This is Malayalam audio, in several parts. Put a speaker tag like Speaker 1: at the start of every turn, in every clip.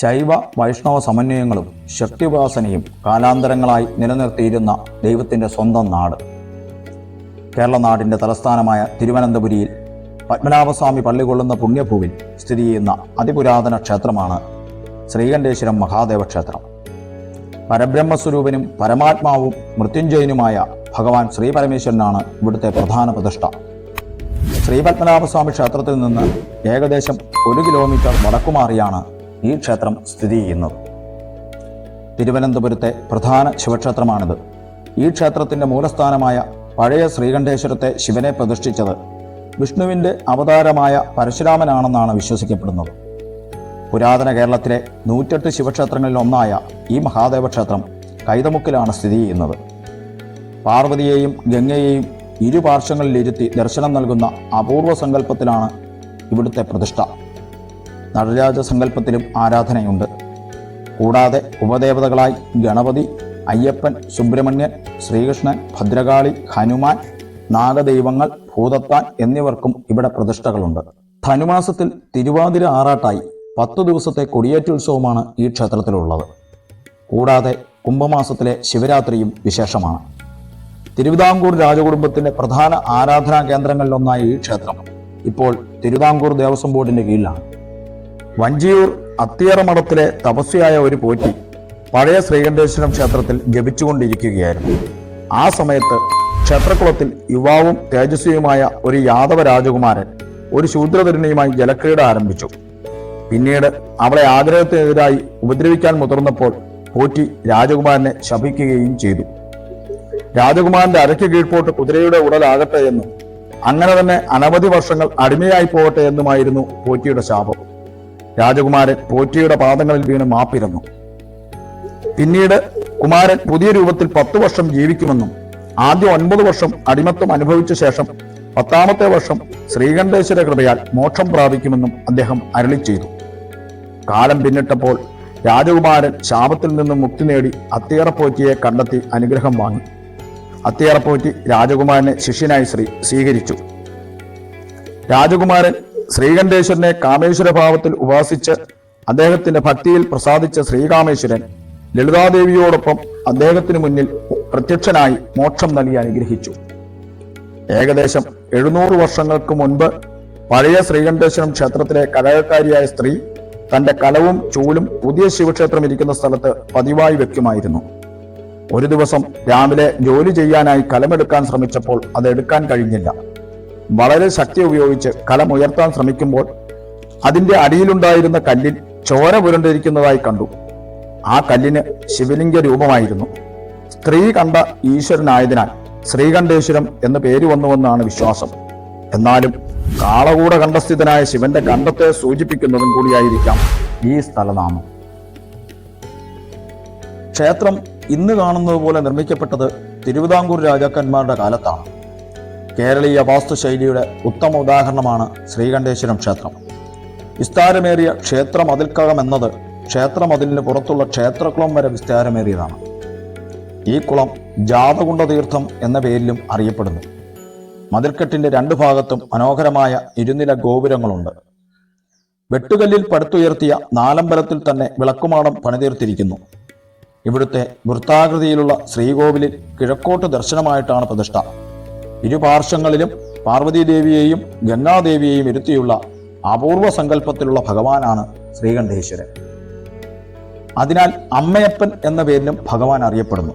Speaker 1: ശൈവ വൈഷ്ണവ സമന്വയങ്ങളും ശക്തിവാസനയും കാലാന്തരങ്ങളായി നിലനിർത്തിയിരുന്ന ദൈവത്തിന്റെ സ്വന്തം നാട്. കേരള നാടിന്റെ തലസ്ഥാനമായ തിരുവനന്തപുരിയിൽ പത്മനാഭസ്വാമി പള്ളികൊള്ളുന്ന പുണ്യഭൂവിൽ സ്ഥിതി ചെയ്യുന്ന അതിപുരാതന ക്ഷേത്രമാണ് ശ്രീകണ്ഠേശ്വരം മഹാദേവ ക്ഷേത്രം. പരബ്രഹ്മസ്വരൂപനും പരമാത്മാവും മൃത്യുഞ്ജയനുമായ ഭഗവാൻ ശ്രീപരമേശ്വരനാണ് ഇവിടുത്തെ പ്രധാന പ്രതിഷ്ഠ. ശ്രീപത്മനാഭസ്വാമി ക്ഷേത്രത്തിൽ നിന്ന് ഏകദേശം ഒരു കിലോമീറ്റർ വടക്കുമാറിയാണ് ഈ ക്ഷേത്രം സ്ഥിതി ചെയ്യുന്നത്. തിരുവനന്തപുരത്തെ പ്രധാന ശിവക്ഷേത്രമാണിത്. ഈ ക്ഷേത്രത്തിന്റെ മൂലസ്ഥാനമായ പഴയ ശ്രീകണ്ഠേശ്വരത്തെ ശിവനെ പ്രതിഷ്ഠിച്ചത് വിഷ്ണുവിന്റെ അവതാരമായ പരശുരാമനാണെന്നാണ് വിശ്വസിക്കപ്പെടുന്നത്. പുരാതന കേരളത്തിലെ നൂറ്റെട്ട് ശിവക്ഷേത്രങ്ങളിൽ ഒന്നായ ഈ മഹാദേവ ക്ഷേത്രം കൈതമുക്കിലാണ് സ്ഥിതി ചെയ്യുന്നത്. പാർവതിയെയും ഗംഗയെയും ഇരുപാർശ്വങ്ങളിലിരുത്തി ദർശനം നൽകുന്ന അപൂർവ സങ്കല്പത്തിലാണ് ഇവിടുത്തെ പ്രതിഷ്ഠ. നടരാജ സങ്കല്പത്തിലും ആരാധനയുണ്ട്. കൂടാതെ ഉപദേവതകളായി ഗണപതി അയ്യപ്പൻ സുബ്രഹ്മണ്യൻ ശ്രീകൃഷ്ണൻ ഭദ്രകാളി ഹനുമാൻ നാഗദൈവങ്ങൾ ഭൂതത്താൻ എന്നിവർക്കും ഇവിടെ പ്രതിഷ്ഠകളുണ്ട്. ധനുമാസത്തിൽ തിരുവാതിര ആറാട്ടായി പത്തു ദിവസത്തെ കൊടിയേറ്റുത്സവമാണ് ഈ ക്ഷേത്രത്തിലുള്ളത്. കൂടാതെ കുംഭമാസത്തിലെ ശിവരാത്രിയും വിശേഷമാണ്. തിരുവിതാംകൂർ രാജകുടുംബത്തിന്റെ പ്രധാന ആരാധനാ കേന്ദ്രങ്ങളിലൊന്നായ ഈ ക്ഷേത്രം ഇപ്പോൾ തിരുവിതാംകൂർ ദേവസ്വം ബോർഡിന്റെ കീഴിലാണ്. വഞ്ചിയൂർ അത്തിയറ മഠത്തിലെ തപസ്വിയായ ഒരു പോറ്റി പഴയ ശ്രീകണ്ഠേശ്വരം ക്ഷേത്രത്തിൽ ജപിച്ചുകൊണ്ടിരിക്കുകയായിരുന്നു. ആ സമയത്ത് ക്ഷേത്രക്കുളത്തിൽ യുവാവും തേജസ്വിയുമായ ഒരു യാദവ രാജകുമാരൻ ഒരു ശൂദ്രതരുണിയുമായി ജലക്രീഡ ആരംഭിച്ചു. പിന്നീട് അവളെ ആഗ്രഹത്തിനെതിരായി ഉപദ്രവിക്കാൻ മുതിർന്നപ്പോൾ പോറ്റി രാജകുമാരനെ ശപിക്കുകയും ചെയ്തു. രാജകുമാരന്റെ അരയ്ക്ക് കീഴ്പോട്ട് കുതിരയുടെ ഉടലാകട്ടെ എന്നും അങ്ങനെ തന്നെ അനവധി വർഷങ്ങൾ അടിമയായി പോകട്ടെ എന്നുമായിരുന്നു പോറ്റിയുടെ ശാപം. രാജകുമാരൻ പോറ്റിയുടെ പാദങ്ങളിൽ വീണ് മാപ്പിരുന്നു. പിന്നീട് കുമാരൻ പുതിയ രൂപത്തിൽ പത്തു വർഷം ജീവിക്കുമെന്നും ആദ്യ ഒൻപത് വർഷം അടിമത്വം അനുഭവിച്ച ശേഷം പത്താമത്തെ വർഷം ശ്രീകണ്ഠേശ്വര കൃപയാൽ മോക്ഷം പ്രാപിക്കുമെന്നും അദ്ദേഹം അരളി ചെയ്തു. കാലം പിന്നിട്ടപ്പോൾ രാജകുമാരൻ ശാപത്തിൽ നിന്നും മുക്തി നേടി അത്തിയറപ്പോറ്റിയെ കണ്ടെത്തി അനുഗ്രഹം വാങ്ങി. അത്തിയറപ്പോറ്റി രാജകുമാരനെ ശിഷ്യനായി ശ്രീ സ്വീകരിച്ചു. രാജകുമാരൻ ശ്രീകണ്ഠേശ്വരനെ കാമേശ്വര ഭാവത്തിൽ ഉപാസിച്ച് അദ്ദേഹത്തിന്റെ ഭക്തിയിൽ പ്രസാദിച്ച ശ്രീകാമേശ്വരൻ ലളിതാദേവിയോടൊപ്പം അദ്ദേഹത്തിന് മുന്നിൽ പ്രത്യക്ഷനായി മോക്ഷം നൽകി അനുഗ്രഹിച്ചു. ഏകദേശം എഴുന്നൂറ് വർഷങ്ങൾക്ക് മുൻപ് പഴയ ശ്രീകണ്ഠേശ്വരം ക്ഷേത്രത്തിലെ കലകക്കാരിയായ സ്ത്രീ തന്റെ കലവും ചൂലും പുതിയ ശിവക്ഷേത്രം ഇരിക്കുന്ന സ്ഥലത്ത് പതിവായി വെക്കുമായിരുന്നു. ഒരു ദിവസം രാവിലെ ജോലി ചെയ്യാനായി കലമെടുക്കാൻ ശ്രമിച്ചപ്പോൾ അത് എടുക്കാൻ കഴിഞ്ഞില്ല. വളരെ ശക്തി ഉപയോഗിച്ച് കലം ഉയർത്താൻ ശ്രമിക്കുമ്പോൾ അതിന്റെ അടിയിലുണ്ടായിരുന്ന കല്ലിൽ ചോര പുരണ്ടിരിക്കുന്നതായി കണ്ടു. ആ കല്ലിന് ശിവലിംഗ രൂപമായിരുന്നു. സ്ത്രീ കണ്ട ഈശ്വരനായതിനാൽ ശ്രീകണ്ഠേശ്വരം എന്ന് പേര് വന്നുവെന്നാണ് വിശ്വാസം. എന്നാലും കാളകൂട കണ്ഠസ്ഥിതനായ ശിവന്റെ കണ്ഠത്തെ സൂചിപ്പിക്കുന്നതും കൂടിയായിരിക്കാം ഈ സ്ഥലനാമം. ക്ഷേത്രം ഇന്ന് കാണുന്നത് പോലെ നിർമ്മിക്കപ്പെട്ടത് തിരുവിതാംകൂർ രാജാക്കന്മാരുടെ കാലത്താണ്. കേരളീയ വാസ്തുശൈലിയുടെ ഉത്തമ ഉദാഹരണമാണ് ശ്രീകണ്ഠേശ്വരം ക്ഷേത്രം. വിസ്താരമേറിയ ക്ഷേത്ര മതിൽക്കകം എന്നത് ക്ഷേത്രമതിലിന് പുറത്തുള്ള ക്ഷേത്രക്കുളം വരെ വിസ്താരമേറിയതാണ്. ഈ കുളം ജാതകുണ്ട തീർത്ഥം എന്ന പേരിലും അറിയപ്പെടുന്നു. മതിൽക്കെട്ടിന്റെ രണ്ടു ഭാഗത്തും മനോഹരമായ ഇരുനില ഗോപുരങ്ങളുണ്ട്. വെട്ടുകല്ലിൽ പടുത്തുയർത്തിയ നാലമ്പലത്തിൽ തന്നെ വിളക്കുമാടം പണിതീർത്തിരിക്കുന്നു. ഇവിടുത്തെ വൃത്താകൃതിയിലുള്ള ശ്രീകോവിലിൽ കിഴക്കോട്ട് ദർശനമായിട്ടാണ് പ്രതിഷ്ഠ. ഇരുപാർശ്വങ്ങളിലും പാർവതീദേവിയെയും ഗംഗാദേവിയെയും ഇരുത്തിയുള്ള അപൂർവ സങ്കല്പത്തിലുള്ള ഭഗവാനാണ് ശ്രീകണ്ഠേശ്വരൻ. അതിനാൽ അമ്മയപ്പൻ എന്ന പേരിലും ഭഗവാൻ അറിയപ്പെടുന്നു.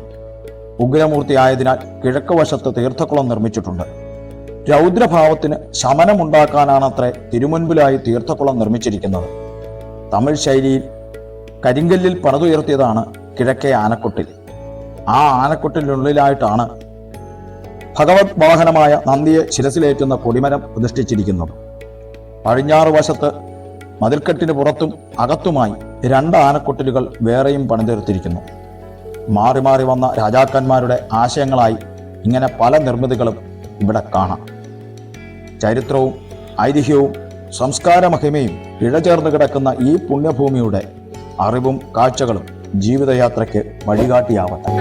Speaker 1: ഉഗ്രമൂർത്തിയായതിനാൽ കിഴക്ക് വശത്ത് തീർത്ഥക്കുളം നിർമ്മിച്ചിട്ടുണ്ട്. രൗദ്രഭാവത്തിന് ശമനമുണ്ടാക്കാനാണത്രേ തിരുമുൻപിലായി തീർത്ഥക്കുളം നിർമ്മിച്ചിരിക്കുന്നത്. തമിഴ് ശൈലിയിൽ കരിങ്കല്ലിൽ പണിതുയർത്തിയതാണ് കിഴക്കേ ആനക്കൊട്ടിൽ. ആ ആനക്കൊട്ടിനുള്ളിലായിട്ടാണ് ഭഗവത് വാഹനമായ നന്ദിയെ ശിരസിലേറ്റുന്ന കൊടിമരം പ്രതിഷ്ഠിച്ചിരിക്കുന്നത് പടിഞ്ഞാറ് വശത്ത് മതിൽക്കെട്ടിന് പുറത്തും അകത്തുമായി രണ്ട് ആനക്കൊട്ടിലുകൾ വേറെയും പണിതീർത്തിരിക്കുന്നു. മാറി മാറി വന്ന രാജാക്കന്മാരുടെ ആശയങ്ങളായി ഇങ്ങനെ പല നിർമ്മിതികളും ഇവിടെ കാണാം. ചരിത്രവും ഐതിഹ്യവും സംസ്കാര മഹിമയും ഇഴചേർന്ന് കിടക്കുന്ന ഈ പുണ്യഭൂമിയുടെ അറിവും കാഴ്ചകളും ജീവിതയാത്രയ്ക്ക് വഴികാട്ടിയാവട്ടെ.